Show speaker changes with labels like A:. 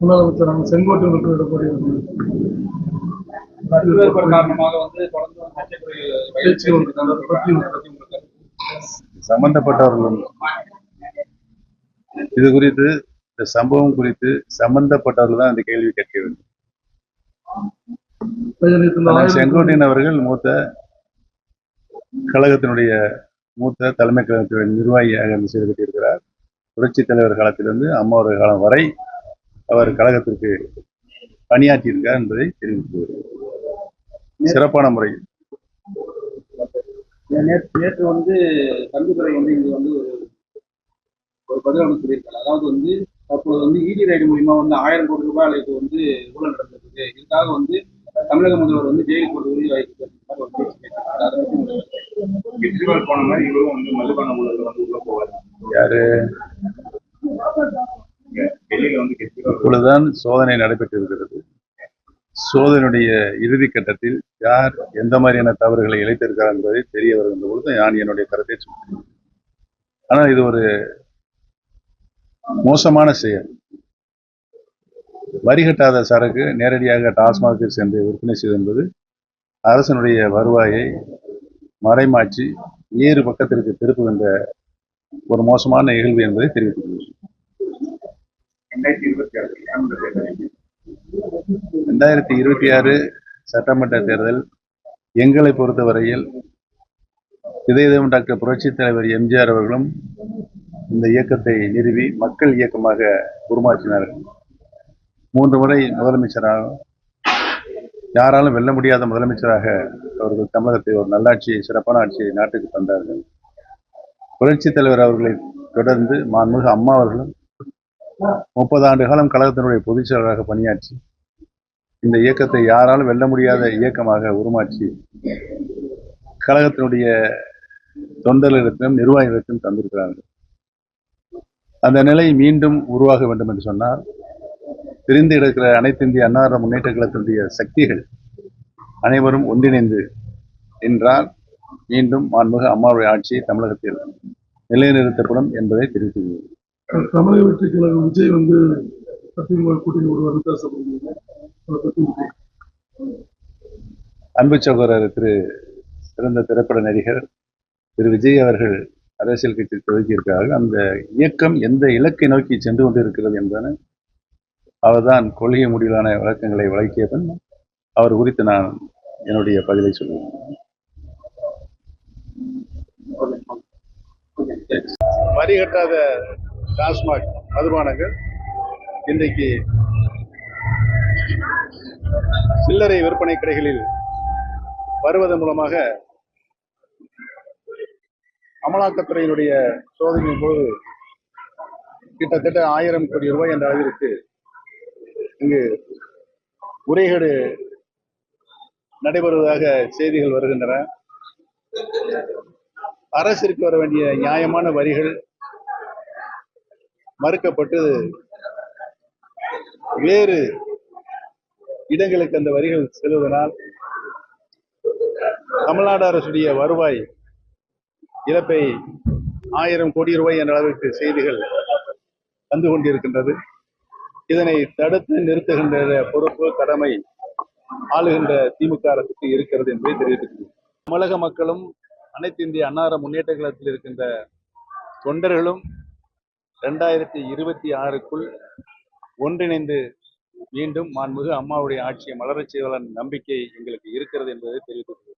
A: முதலமைச்சர் செங்கோட்டை வெற்றியிடக்கூடிய
B: கருத்து வேறுபாடு காரணமாக வந்து தொடர்ந்து
C: சம்பந்தப்பட்டவர்களும் இது குறித்து இந்த சம்பவம் குறித்து சம்பந்தப்பட்டவர்கள் தான் இந்த கேள்வி கேட்க வேண்டும். செங்கோட்டையன் அவர்கள் மூத்த கழகத்தினுடைய மூத்த தலைமை கழகத்தினுடைய நிர்வாகியாக இருந்து செயல்பட்டிருக்கிறார் புரட்சித் தலைவர் காலத்திலிருந்து அம்மாவுடைய காலம் வரை அவர் கழகத்திற்கு பணியாற்றியிருக்கார் என்பதை தெரிவித்து. சிறப்பான முறையில்.
B: நேற்று நேற்று வந்து தம்பிதுரை வந்து இங்க வந்து ஒரு ஒரு பதில் ஒன்று சொல்லியிருக்காங்க அதாவது வந்து தற்போது வந்து இடி ரைடு மூலியமா வந்து ஆயிரம் கோடி ரூபாய் அளவுக்கு வந்து ஊழல் நடந்திருக்கு. இதுக்காக வந்து தமிழக முதல்வர் வந்து ஜெயிலுக்கு ஒரு உறுதி வாய்ப்பு
D: போன மாதிரி இவரும் வந்து மதுபான ஊழல் வந்து உள்ள போவார்.
C: யாரு?
D: டெல்லியில வந்து
C: இப்பொழுதுதான் சோதனை நடைபெற்றிருக்கிறது. சோதனையுடைய இறுதி கட்டத்தில் யார் எந்த மாதிரியான தவறுகளை இழைத்திருக்கிறார் என்பதை தெரிய வருகின்ற பொழுது நான் என்னுடைய கருத்தை சொல்கிறேன். ஆனால் இது ஒரு மோசமான செயல். வரி கட்டாத சரக்கு நேரடியாக டாஸ்மாகில் சென்று விற்பனை செய்வது என்பது அரசனுடைய வருவாயை மறைமாற்றி வேறு பக்கத்திற்கு திருப்புகின்ற ஒரு மோசமான நிகழ்வு என்பதை தெரிவித்துக் கொள்கிறேன்.
D: ரெண்டாயிரத்தி இருபத்தி ஆறு சட்டமன்ற
C: ரெண்டாயிரத்தி இருபத்தி ஆறு சட்டமன்ற தேர்தல். எங்களை பொறுத்தவரையில் இதயம் டாக்டர் புரட்சித் தலைவர் எம்ஜிஆர் அவர்களும் இந்த இயக்கத்தை நிறுவி மக்கள் இயக்கமாக உருமாற்றினார்கள். மூன்று முறை முதலமைச்சராக யாராலும் வெல்ல முடியாத முதலமைச்சராக அவர்கள் தமிழகத்தை ஒரு நல்லாட்சியை சிறப்பான ஆட்சியை நாட்டுக்கு தந்தார்கள். புரட்சி தலைவர் அவர்களை தொடர்ந்து மாண்புமிகு அம்மா அவர்களும் முப்பது ஆண்டு காலம் கழகத்தினுடைய பொதுச் செயலராக பணியாற்றி இந்த இயக்கத்தை யாராலும் வெல்ல முடியாத இயக்கமாக உருமாற்றி கழகத்தினுடைய தொண்டர்களிடத்திலும் நிர்வாகிகளிடத்திலும் தந்திருக்கிறார்கள். அந்த நிலை மீண்டும் உருவாக வேண்டும் என்று சொன்னால் பிரிந்து கிடக்கிற அனைத்து இந்திய அன்னார முன்னேற்ற கழகத்தினுடைய சக்திகள் அனைவரும் ஒன்றிணைந்து என்றால் மீண்டும் மாண்புக அம்மாவுடைய ஆட்சியை தமிழகத்தில் நிலைநிறுத்தப்படும் என்பதை தெரிவித்துள்ளது
A: தமிழக வெற்றி கழகம் விஜய் வந்து அதிமுக கூட்டணி ஒரு பேசப்படுகிறது அதை பற்றி
C: அன்பு சகோதரர் திரு சிறந்த திரைப்பட நடிகர் திரு விஜய் அவர்கள் அரசியல் கட்சி துவக்கியிருக்கிறார்கள். அந்த இயக்கம் எந்த இலக்கை நோக்கி சென்று கொண்டிருக்கிறது என்பதனை அவர்தான் கொள்கை முடிவிலான விளக்கங்களை விளக்கியதன் அவர் குறித்து நான் என்னுடைய பதிலை சொல்லுவேன். வரி கட்டாத டாஸ்மாக் மதுபானங்கள். இன்றைக்கு சில்லறை விற்பனை கடைகளில் வருவதன் மூலமாக அமலாக்கத்துறையினுடைய சோதனையின் போது கிட்டத்தட்ட ஆயிரம் கோடி ரூபாய் என்ற அளவிற்கு இங்கு முறைகேடு நடைபெறுவதாக செய்திகள் வருகின்றன. அரசிற்கு வர வேண்டிய நியாயமான வரிகள் மறுக்கப்பட்டு வேறு இடங்களுக்கு அந்த வரிகள் செல்வதனால் தமிழ்நாடு அரசுடைய வருவாய் இழப்பை ஆயிரம் கோடி ரூபாய் என்ற அளவிற்கு செய்திகள் வந்து கொண்டிருக்கின்றது. இதனை தடுத்து நிறுத்துகின்ற பொறுப்பு கடமை ஆளுகின்ற திமுக அரசுக்கு இருக்கிறது என்பதை தெரிவித்திருக்கிறது தமிழக மக்களும் அனைத்து இந்திய அன்னார முன்னேற்ற கழகத்தில் இருக்கின்ற தொண்டர்களும் ரெண்டாயிரத்தி இருபத்தி ஆறுக்குள் ஒன்றிணைந்து மீண்டும் மாண்புமிகு அம்மாவுடைய ஆட்சியை மலரச் செய்வதன் நம்பிக்கை எங்களுக்கு இருக்கிறது என்பதை தெரிவித்துள்ளது